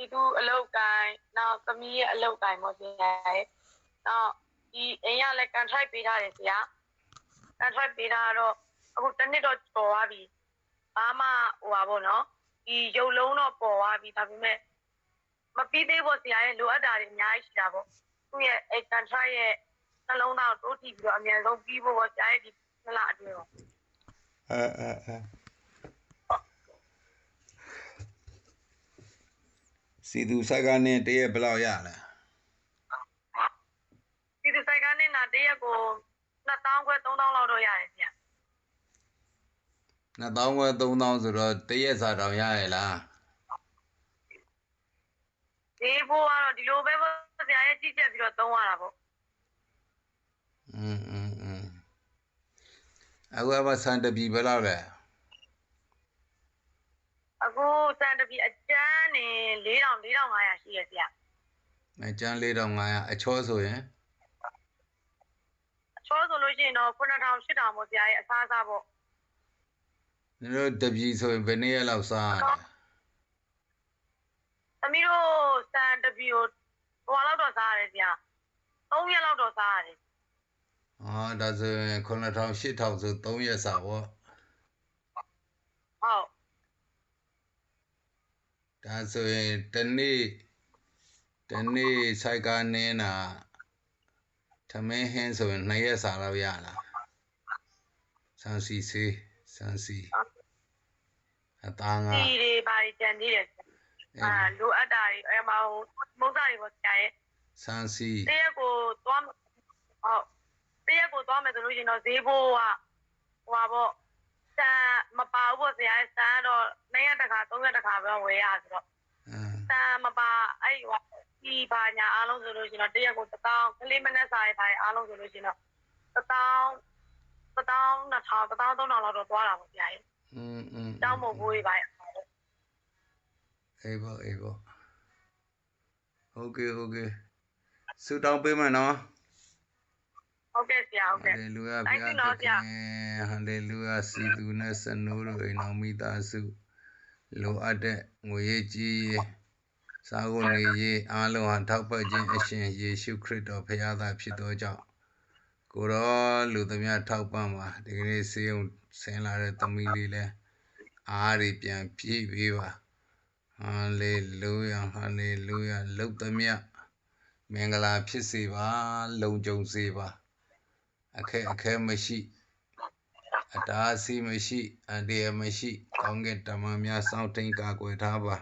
တီတူအလုတ်ကိုင်းနောက်သမီးရဲ့အလုတ်ကိုင်းပေါ့ဆရာရဲ့နောက်ဒီအိမ်ကလည်း contract ပေးထားတယ်ဆရာ contract ပေးထားတော့အခုတစ်နှစ်တော့ကျော်သွားပြီဘာမှဟိုပါပေါ့နော်ဒီရုပ်လုံးတော့ပေါ်သွားပြီဒါပေမဲ့မပြီးသေးဘူးဆရာရဲ့လိုအပ်တာတွေအများကြီးရှိတာပေါ့သူ့ရဲ့အဲ contract ရဲ့နှလုံးသားကိုတိုးထီပြီးတော့အမြန်ဆုံးပြီးဖို့ပေါ့ဆရာရဲ့ဒီနှစ်လအတွင်းတော့အဲအဲအဲ စီသူဆိုင်ကနေတရက်ဘယ်လောက်ရလဲ ဒီဒီဆိုင်ကနေနာတရက်ကို2000ခွဲ3000လောက်တော့ရတယ်ဆရာ 2000ခွဲ3000ဆိုတော့တရက်စာတောင်ရရလား ဒီဘိုးကတော့ဒီလိုပဲပေါ့ဆရာရဲ့ကြည့်ချက်ပြီးတော့သုံးရတာပေါ့ อืมอืมอืมအခုအမစံတပြီဘယ်လောက်လဲ အခုစံတပီအကျန်းနေ4000 4500ရှိရဆရာအကျန်း4500အချောဆိုရင်အချောဆိုလို့ရှိရင်တော့9000 8000ပေါ့ဆရာရဲ့အစားအစားပေါ့နင်တို့တပြီဆိုရင်ဘယ်နည်းရက်လောက်စားရလဲသမီးတို့စံတပီကိုဟိုလောက်တော့စားရတယ်ဆရာ3ရက်လောက်တော့စားရတယ်ဟာဒါဆိုရင်9000 8000ဆို3ရက်စာပေါ့ ဟုတ် ဒါဆိုရင်တနေ့တနေ့ဆိုင်ကနေနာသမင်းဟင်းဆိုရင်2ရက်စာလောက်ရလားစမ်းစီစေးစမ်းစီအသားငါဒီတွေဘာတွေကြံသေးတယ်ဆရာအာလိုအပ်တာတွေအဲမှာဟိုမုတ်စားတွေပေါ့ဆရာရဲ့စမ်းစီတရက်ကိုသွားမယ်ဟုတ်တရက်ကိုသွားမယ်ဆိုလို့ရှိရင်တော့ဈေးဘိုးကဟိုပါပေါ့စံမပါဘူးပေါ့ဆရာရဲ့စံတော့2ရက်တ စ်ခါ3ရက်တစ်ခါပဲဝယ်ရဆိုတော့ အင်း စံမပါအဲ့ဟိုဒီဘာညာအားလုံးဆိုလို့ရှိရင်တော့တရက်ကို1000ကလေးမနဲ့စားရထားအားလုံးဆိုလို့ရှိရင်တော့1000 1000 2000 1000 3000လောက်တော့သွားတာပေါ့ဆရာရဲ့ อืมอืม တောင်းမို့ဘိုးကြီးပါရဲ့ အေးပေါ့အေးပေါ့โอเคโอเคစူတောင်းပေးမယ်နော် ဟုတ်ကဲ့ဆရာဟုတ် ဟာ ကဲ့ လေလုယာ Thank ဘု you ရား နော် သ ဗျာ ခင်ဟာလေလုယာစီသူနဲ့စနိုးတို့အိမ်တော်မိသားစု လိုအပ်တဲ့ငွေရေးကြီးရေးစာကုန်နေရေးအားလုံးဟာထောက်ပံ့ခြင်းအရှင်ယေရှုခရစ်တော်ဘုရားသားဖြစ်သောကြောင့်ကိုရောလူသမျှထောက်ပံ့ပါဒီကနေ့စေုံဆင်းလာတဲ့သမီးလေးလဲအားရပြန်ပြည့်ပေးပါဟာလေလုယာဟာလေလုယာလုတ်သမျှမင်္ဂလာဖြစ်စေပါ လုံခြုံစေပါအခက်အခဲမရှိ အတားအဆီးမရှိအန္တရာယ်မရှိကောင်းကင်တမန်များစောင့်ထိန်ကာကွယ်ထားပါ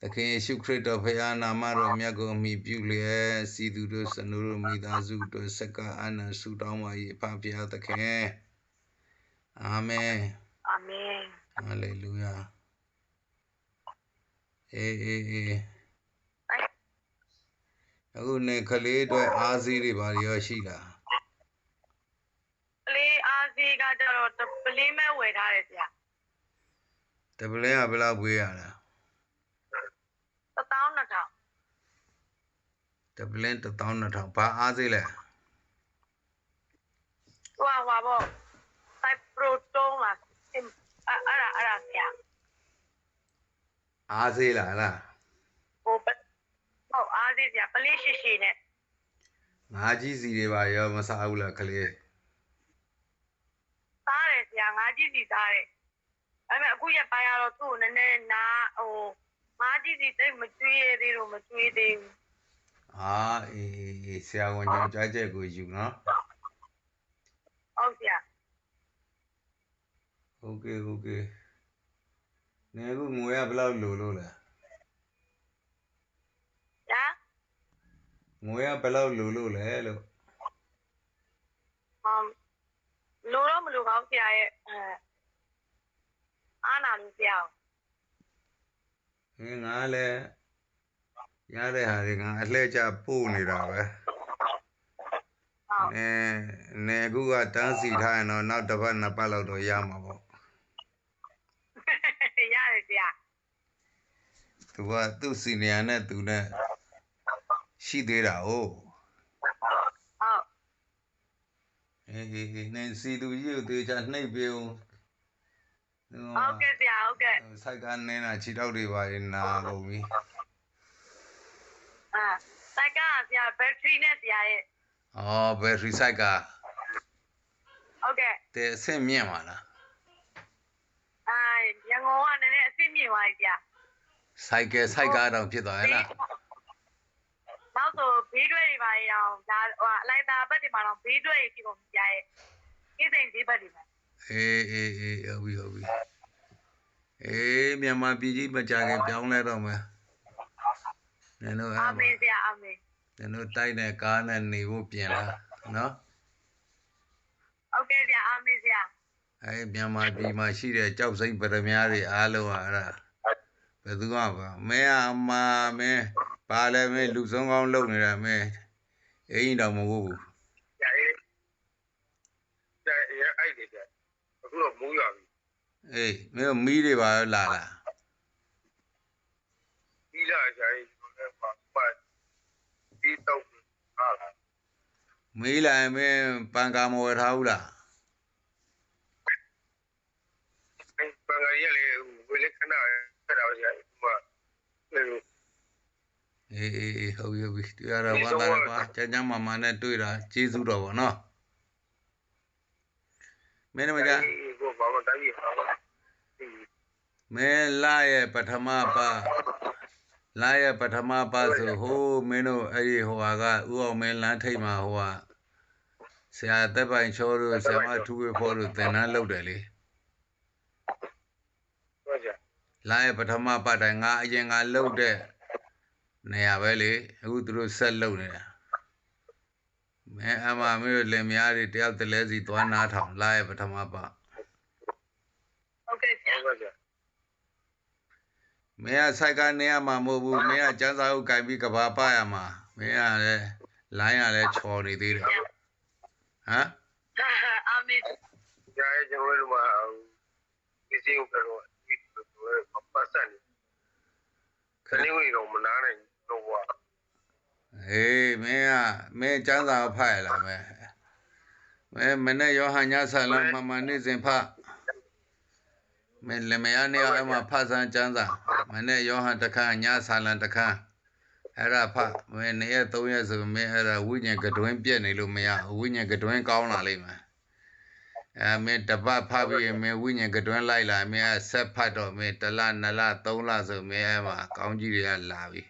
သခင်ယေရှုခရစ်တော်ဖခင်နာမတော်မြတ်ကိုအမိပြုလျက်စီသူတို့စနုတို့မိသားစုတို့စက္ကအနန္တဆုတောင်းပါ၏အဖဖခင်သခင်အာမင်အာမင်ဟာလေလုယာအေးအေးအေးအခုနေကလေးအတွက်အားစီးတွေပါရောရှိလားပ လေးအားစီကကြတော့ပလေးမဲ့ဝယ်ထားတယ်ဆရာတပလင်းကဘယ်လောက်ပေးရလဲ12000တပလင်း12000ဘာအားစေးလဲဟိုဟာပေါ့စိုက်ပရိုတုံးလားအဲ့အဲ့ဒါအဲ့ဒါဆရာအားစေးလားဟလားဟိုဟုတ်အားစီဆရာပလေးရှိရှိနဲ့ငါးကြီးစီတွေပါရောမစားဘူးလားကလေး စားတယ်ဆရာငါးကြီး စီစားတယ်။ဒါပေမဲ့အခုရက်ပိုင်းကတော့သူ့ကိုနည်းနည်းနားဟိုငါးကြီးစီတိတ်မကျွေးရသေးလို့မကျွေးသေးဘူး။အာအေးဆရာဝန်ကြောင့်ကြားချက်ကိုယူနော်။ဟုတ်ဆရာ။ Okay okay ။နေခုငွေကဘယ်လောက်လိုလို့လဲ။ဒါငွေကဘယ်လောက်လိုလို့လဲလို့။ Um လိုတော့မလိုပါဘူးဆရာရဲ့အဲအားနာလို့ဆရာဟင်းငါလည်းရတဲ့ဟာတွေငါအလှည့်ကျပို့နေတာပဲဟုတ်နေနေခုကတန်းစီထားရင်တော့နောက်တစ်ပတ်နှစ်ပတ်လောက်တော့ရမှာပေါ့ရတယ်ဆရာသူကသူ့စီနီယာနဲ့သူနဲ့ရှိသေးတာ哦 ဟုတ်အေးအေးအေးနေစီသူကြီးကိုတေချာနှိပ်ပေးဦးဟုတ်ကဲ့ဆရာဟုတ်ကဲ့စိုက်ကနေနာခြေထောက်တွေပါရင်နာကုန်ပြီအာစိုက်ကဆရာဘက်ထရီနဲ့ဆရာရဲ့အော်ဘယ်ရီဆိုင်ကဟုတ်ကဲ့တဲ့အဆင့်မြင့်ပါလားအာရန်ကုန်ကနည်းနည်းအစ်စ်မြင့်သွားပြီဆရာဆိုင်ကယ်ဆိုင်ကားတောင်ဖြစ်သွားရဲ့လားနောက်ဆို ဘေးတွဲတွေပါရအောင်ဒါဟိုအလိုက်တာဘက်တွေမှာတော့ဘေးတွဲတွေဖြစ်ကုန်ဆရာရဲ့ဣသိမ့်ဈေးဘက်တွေမှာအေးအေးအေးဟုတ်ပြီဟုတ်ပြီအေးမြန်မာပြည်ကြီးမကြခင်ပြောင်းလဲတော့မယ်နင်တို့အဲ့အာမှာမင်ဆရာအာမင်နင်တို့တိုက်တဲ့ကားနဲ့နေဖို့ပြင်လာနော်ဟုတ်ကဲ့ဆရာအာမင်ဆရာအဲမြန်မာပြည်မှာရှိတဲ့ကြောက်စိမ့်ပရမများတွေအားလုံးကအဲ့ဒါဘယ်သူမှပါမင်းအမမင်းပါလဲမင်းလူဆုံးကောင်းလုပ်နေတာမင်း အင်းတော်မဟုတ်ဘူးကျဲကျဲအဲ့ဒီကျအခုတော့မိုးရွာပြီအေးမင်းမီးတွေပါလာလားပြီးလာကျဲကျွန်တော်လည်းပါပတ်ပြီးတော့ဟာလားမီးလာရင်မင်းပန်ကာမဝယ်ထားဘူးလားပန်ကရီလေဝေလက်ခဏဆက်တော့ကျဲဒီမှာလေ အေးအေးအေးဟုတ်ပြီဟုတ်ပြီတွေ့ရတော့ဝမ်းသာတယ်ကွာကျန်းကျန်းမာမာနဲ့တွေ့တာကျေးဇူးတော်ပါနော်မင်းတို့မကြကိုဘာမှတိုင်းရပါဘူးမင်းလာရဲ့ပထမပါလာရဲ့ပထမပါဆိုဟိုးမင်းတို့အဲ့ဒီဟိုဟာကဥအောင်မင်းလမ်းထိပ်မှာဟိုဟာဆရာသက်ပိုင်ချောတို့ဆရာမထူဝေဖို့တို့သင်တန်းလုပ်တယ်လေဟုတ်ကြလာရဲ့ပထမပါတိုင်ငါအရင်ကလုပ်တဲ့ နေရာပဲလေအခုသူတို့ဆက်လုပ်နေတာမင်းအမမင်းတို့လင်မယားတွေတယောက်တလဲစီသွားနာထောင်လာရဲ့ပထမပါဟုတ်ကဲ့ဆရာဟုတ်ကြမင်းကစိုက်ကနေရမှာမဟုတ်ဘူးမင်းကကျန်းစာအုပ်ကင်ပြီးကဘာပရမှာမင်းကလည်းလိုင်းရလည်းချော်နေသေးတယ်ဟမ်အာမင်ကျဲကျွန်တော်တို့မှာဒီစီကိုကတော့ဒီလိုပတ်စံနေခဏလေးတော့မနာနိုင်တော့ဘာ အေးမင်းကမင်းကျန်းစာဖတ်ရလားမဲမင်းမနေ့ယောဟန်ညဆာလမမနေ့စဉ်ဖတ်မင်းလင်မယားနေရာအမဖတ်စမ်းကျန်းစာမနေ့ယောဟန်တစ်ခါညဆာလန်တစ်ခါအဲ့ဒါဖတ်မင်းနေ့ရက်၃ရက်ဆိုမင်းအဲ့ဒါဝိညာဉ်ကတွင်းပြက်နေလို့မရဘူးဝိညာဉ်ကတွင်းကောင်းလာလိမ့်မယ်အဲမင်းတပတ်ဖတ်ပြီးရင်မင်းဝိညာဉ်ကတွင်းလိုက်လာမင်းကဆက်ဖတ်တော့မင်းတစ်လနှစ်လသုံးလဆိုမင်းအဲ့မှာကောင်းကြီးတွေကလာပြီ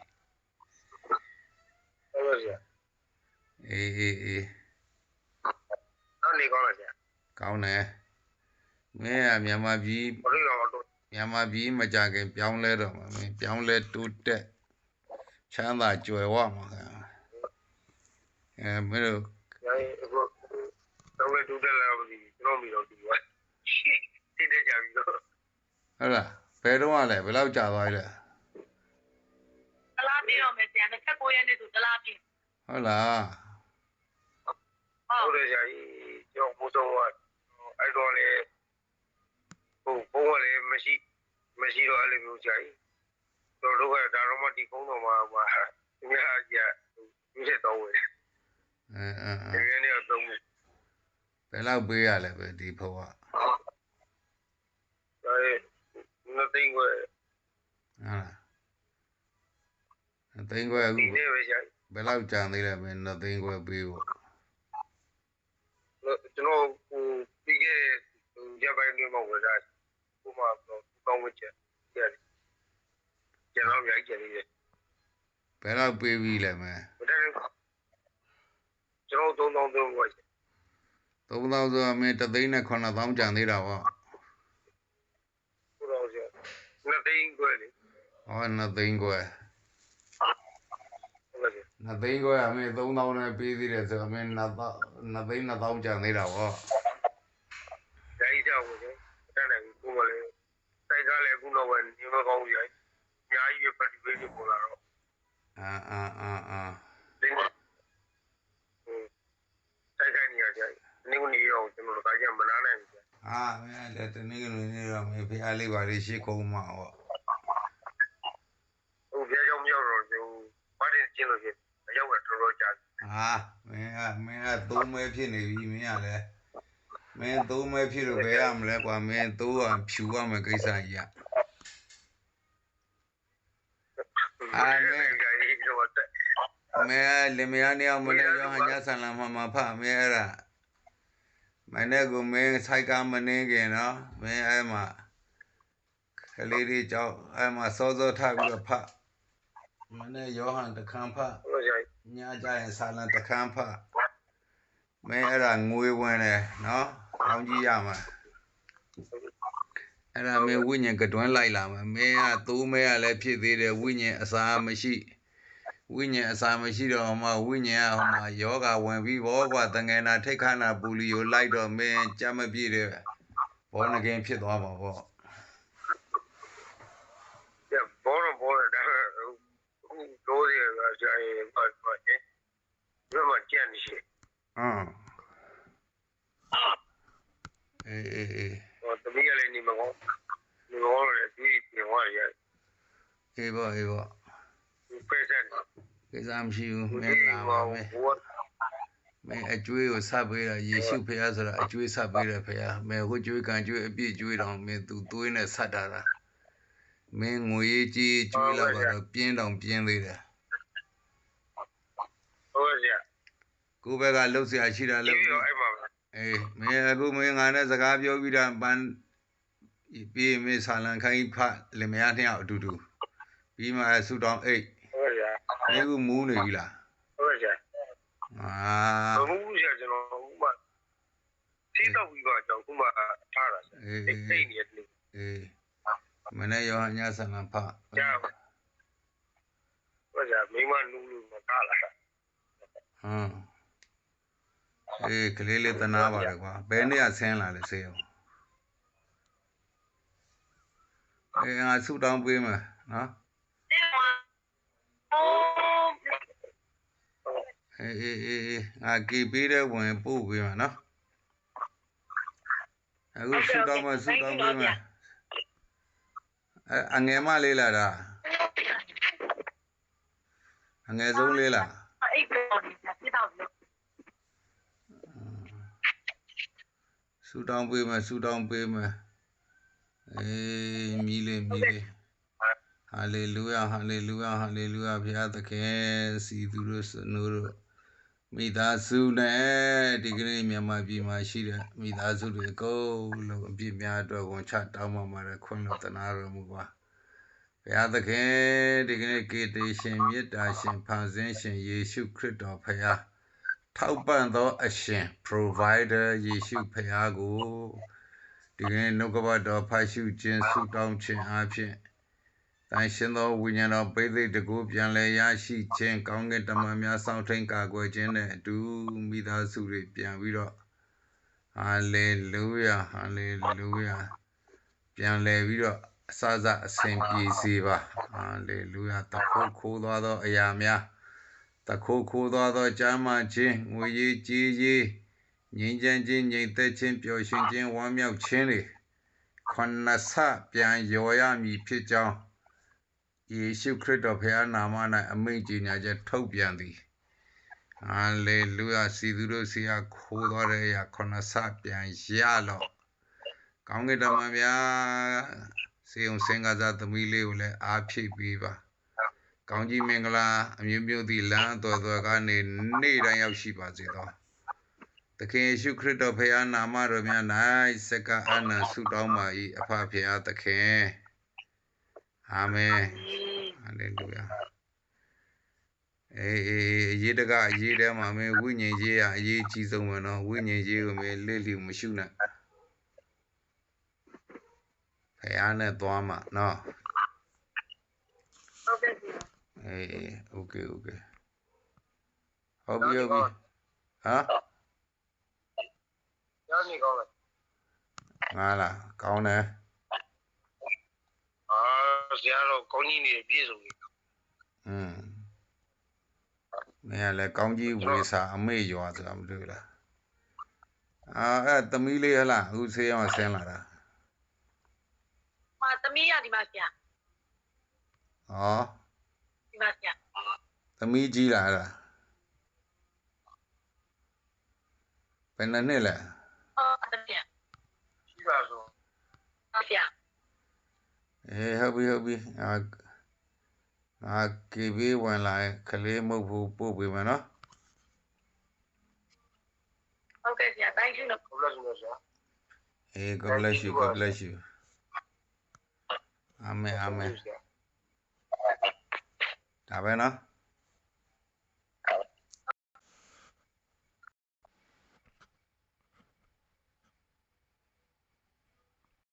ဟုတ်ကြ အေးအေးအေးတော့နေကောင်းလားကျဲကောင်းတယ်မင်းကမြန်မာပြည်ဘယ်လိုတော့မြန်မာပြည်မကြခင်ပြောင်းလဲတော့မှာမင်းပြောင်းလဲတိုးတက်ချမ်းသာကြွယ်ဝမှာခင်ဗျာအဲမင်းတို့ကျဲအခုတော့လေတူတယ်လားမသိကျွန်တော်မီတော့ဒီဝိုင်းတိတဲ့ကြပြီတော့ဟုတ်လားဘယ်တော့လဲဘယ်လောက်ကြာသွားလဲတလားပြတော့မယ်ဆရာ29ရက်နေ့ဆိုတလားပြဟုတ်လား ဟုတ် ဟုတ်တယ်ကြာကြီးကျွန်တော်ဘုဆုံးကအဲ့တော့လေ ဟိုဘုံကလည်းမရှိမရှိတော့အဲ့လိုမျိုးကြာကြီးတို့တို့ကဒါတော့မှဒီကုန်းတော်မှာဟာသူများကြီးဒီချက်တော့ဝင်အဲအဲဒီအဲကနေ့တော့ဘယ်လောက်ပေးရလဲပဲဒီဘုံကဒါနသိန်းကိုဟုတ်လားအသိန်းခွဲအခုဒီနေ့ပဲကြာဘယ်လောက်ကြာသေးလဲမင်းနှစ်သိန်းခွဲပေးဖို့ကျွန်တော်ဟိုပြီးခဲ့ရပိုင်းတွေမှာဝင်လာ ဟိုမှာကောင်းဝချက်ကြာကျွန်တော်ရိုက်ကြနေတယ်ဘယ်လောက်ပေးပြီလဲမင်းဘယ်တည်းကျွန်တော်သုံးသုံးသုံးပါ3000ဆိုတော့မင်းတစ်သိန်းနဲ့9000ကြာသေးတာပေါ့ဘုရားကျနှစ်သိန်းခွဲလေဟောနှစ်သိန်းခွဲဟုတ်ကဲ့နှစ်သိန်းခွဲအမေ3000နဲ့ပေးသေးတယ်ဆိုတော့အမေနှစ်သောနှစ်သိန်းနှစ်သောင်းကျန်သေးတာဗောဓာတ်ကြောက်ဝင်တယ်အဲ့ဒါကိုကိုမလေး စိုက်ကလည်းအခုတော့ပဲနေမကောင်းကြီးအများကြီးပဲပတ်ပြီးပေါ်လာတော့အာအာအာအာဒီဟိုစိုက်ခိုင်းနေရကြနေဝင်နေရောကျွန်တော်တို့ကကြမနာနိုင်ဘူးအာမင်းလည်းတနေ့ကနေ့နေတော့မေဖះလေးပါလေးရှေ့ကုန်းမှာဗောဟိုပြောကြောင်မြောက်တော့ဟိုဘာတင်ကျင်းလို့ဖြစ်အရောက်တော့တော်တော်ကြာအာမင်းကမင်းကသုံးမဲဖြစ်နေပြီမင်းကလည်း မင်းသုံးမဲဖြစ်လို့ဘယ်ရမလဲကွာမင်းသုံးအောင်ဖြူရမယ်ကိစ္စကြီးอ่ะအာမဲကြာကြီးတော့တမဲလင်မယားနှစ်ယောက်မနေ့ရောဟန်ညဆန်လာမှမဖမဲအဲ့ဒါမနေ့ကမင်းဆိုင်ကမနေခင်နော်မင်းအဲ့မှာကလေးလေးကြောက်အဲ့မှာစောစောထားပြီးတော့ဖမနေ့ရောဟန်တခန်းဖဟုတ်ကဲ့ညကြရင်ဆာလန်တခန်းဖမင်းအဲ့ဒါငွေဝင်တယ်နော် ကောင်းကြီးရမှာအဲ့ဒါမင်းဝိညာဉ်ကတွန်းလိုက်လာမှာမင်းကသိုးမဲကလည်းဖြစ်သေးတယ်ဝိညာဉ်အစာမရှိဝိညာဉ်အစာမရှိတော့ဟိုမှာဝိညာဉ်ကဟိုမှာယောဂဝင်ပြီးဘောကွာတငယ်နာထိတ်ခါနာပူလီယိုလိုက်တော့မင်းကြမ်းမပြည့်တယ်ဘောနကင်းဖြစ်သွားပါပေါ့ပြဘောတော့ဘောတယ်ဒါအခုတို့ရကကြာရင်ပတ်ပတ်နေဘယ်မှာကြံ့နေရှိဟမ် အေးအေးအေးဟောတမီးကလည်းနေမကောင်းနေမကောင်းလည်းဒီပြင်သွားရအေးပေါ့အေးပေါ့ဒီဖက်ဆက်ကိစ္စမရှိဘူးမဒီင်းလာပါဘောမယ်ဘောမင်းအကျွေးကိုဆက်ပေးတာယေရှုဖခင်ဆိုတာအကျွေးဆက်ပေးတယ်ဖခင်မင်းဟိုကျွေးကန်ကျွေးအပြည့်ကျွေးတော့မင်းသူသွေးနဲ့ဆက်တာလားမင်းငွေကြီးကျွေးလောက်တော့ပြင်းတောင်ပြင်းသေးတယ်ဟုတ်ကဲ့ကိုယ့်ဘက်ကလှုပ်ရှားရှိတာဒီလှုပ်ရော အဲ့မှာအေးမင်းအခုမင်းငါနဲ့စကားပြောပြီးတာပန်းပြေးမင်းဆာလန်ခိုင်းဖလင်မယားနှစ်ယောက်အတူတူပြီးမှဆူတောင်းအိတ်ဟုတ်ကဲ့မင်းကမူးနေပြီလားဟုတ်ကဲ့အာဘမှုရကျွန်တော်ဥမာသိတော့ပြီးတော့ကျွန်တော်ဥမာထားတာအေးစိတ်စိအေးတ်နေတယ်အေးမနေ့ရောညဆန်လန်ဖကြာဟုတ်ကဲ့မိမနူးလို့မကားလာဟမ် အေးကလေးလေးတနာပါတယ်ကွာဘယ်နေ့ကဆင်းလာလဲဆေးအောင်အေးငါဆူတောင်းပေးမယ်နော်ဒီမှာအိုးအေးအေးအေးအေးငါကေပေးတဲ့ဝင်ပို့ပေးမယ်နော်အခုဆူတောင်းမဆူတောင်းပေးမယ်အဲအငယ်မလေးလာတာအငယ်ဆုံးလေးလားအဲ့ပြောနေတာပြတော့လို့ ဆူတောင်းပေးမယ်ဆူတောင်းပေးမယ်အေးမြည်လေးမြည်လေးဟာလေလုယာဟာလေလုယာဟာလေလုယာဘုရားသခင်စီသူတို့စနိုးတို့မိသားစုနဲ့ဒီကနေ့မြန်မာပြည်မှာရှိတဲ့မိသားစုတွေအကုန်လုံးအပြစ်များအတွက်ဝန်ချတောင်းပန်ပါတယ်ခွင့်လွှတ်သနာတော်မူပါဘုရားသခင်ဒီကနေ့ကေတေရှင်မေတ္တာရှင်ဖန်ဆင်းရှင်ယေရှုခရစ်တော်ဖခင် ထောက်ပံ့သောအရှင် provider ယေရှုဖခင်ကိုဒီကနေ့နှုတ်ကပတ်တော်ဖတ်ရှုခြင်းဆုတောင်းခြင်းအပြင်တန်ရှင်သောဝိညာဉ်တော်ပိသိက်တကူပြန်လည်ရရှိခြင်းကောင်းကင်တမန်များစောင့်ထိန်ကာကွယ်ခြင်းနဲ့အတူမိသားစုတွေပြန်ပြီးတော့ဟာလေလုယာဟာလေလုယာပြန်လည်ပြီးတော့အစစအစဉ်ပြေစေပါဟာလေလုယာတခုခိုးသွားသောအရာများ တခိုးခိုးသွားသောကျမ်းမာခြင်းငွေရေးကြေးရေးငြိမ်းချမ်းခြင်းငြိမ်သက်ခြင်းပျော်ရွှင်ခြင်းဝမ်းမြောက်ခြင်းတွေခန္ဓာဆပြန်ရော်ရမည်ဖြစ်ကြောင်းယေရှုခရစ်တော်ဖခင်နာမ၌အမိန့်ကြေညာချက်ထုတ်ပြန်သည်ဟာလေလုယာစီသူတို့စီဟာခိုးသွားတဲ့အရာခန္ဓာဆပြန်ရလော့ကောင်းကင်တမန်များစေုံစင်ကစားသမီးလေးကိုလည်းအားဖြည့်ပေးပါ ကောင်းကြီးမင်္ဂလာအမျိုးမျိုးသည့်လမ်းတော်တော်ကနေနေ့တိုင်းရောက်ရှိပါစေသောသခင်ယေရှုခရစ်တော်ဖခင်နာမတော်များ၌စက္ကအနန္ဆုတောင်းပါ၏အဖဖခင်သခင်အာမင်ဟာလေလုယာအေးအေးအရေးတကအရေးတဲမှာမင်းဝိညာဉ်ရေးရအရေးကြီးဆုံးပဲနော်ဝိညာဉ်ရေးကိုမင်းလေ့လျူမရှုနဲ့ဖခင်နဲ့သွားမှာနော်ဟုတ်ကဲ့ဒီ အေးအေးโอเคโอเคဟုတ်ပြီဟုတ်ပြီဟမ် ကျောင်းနေကောင်းလား ငါလားကောင်းတယ် အာဆရာတော်ကောင်းကြီးနေပြည့်စုံနေ อืมမင်းကလည်းကောင်းကြီးဝေစာအမေ့ရွာဆိုတာမတွေ့ဘူးလားအာအဲ့သမီးလေးဟလားအခုဆေးရောဆင်းလာတာ မှာသမီးရဒီမှာဆရာ ဟော ဒီမှာဆရာသမီးကြီးလားအဲ့ဒါဘယ်နှစ်နှစ်လဲအော်သမီးရရှိပါဆိုဟုတ်ဆရာအေးဟုတ်ပြီဟုတ်ပြီအာငါ KB ဝင်လာရင်ကလေးမဟုတ်ဘူးပို့ပေးမယ်နော်ဟုတ်ကဲ့ဆရာ thank you နော်ဘုရားရှင်ဆရာအေး God bless you God bless you အာမ င်အာမင်ဆရာဒါပဲနော်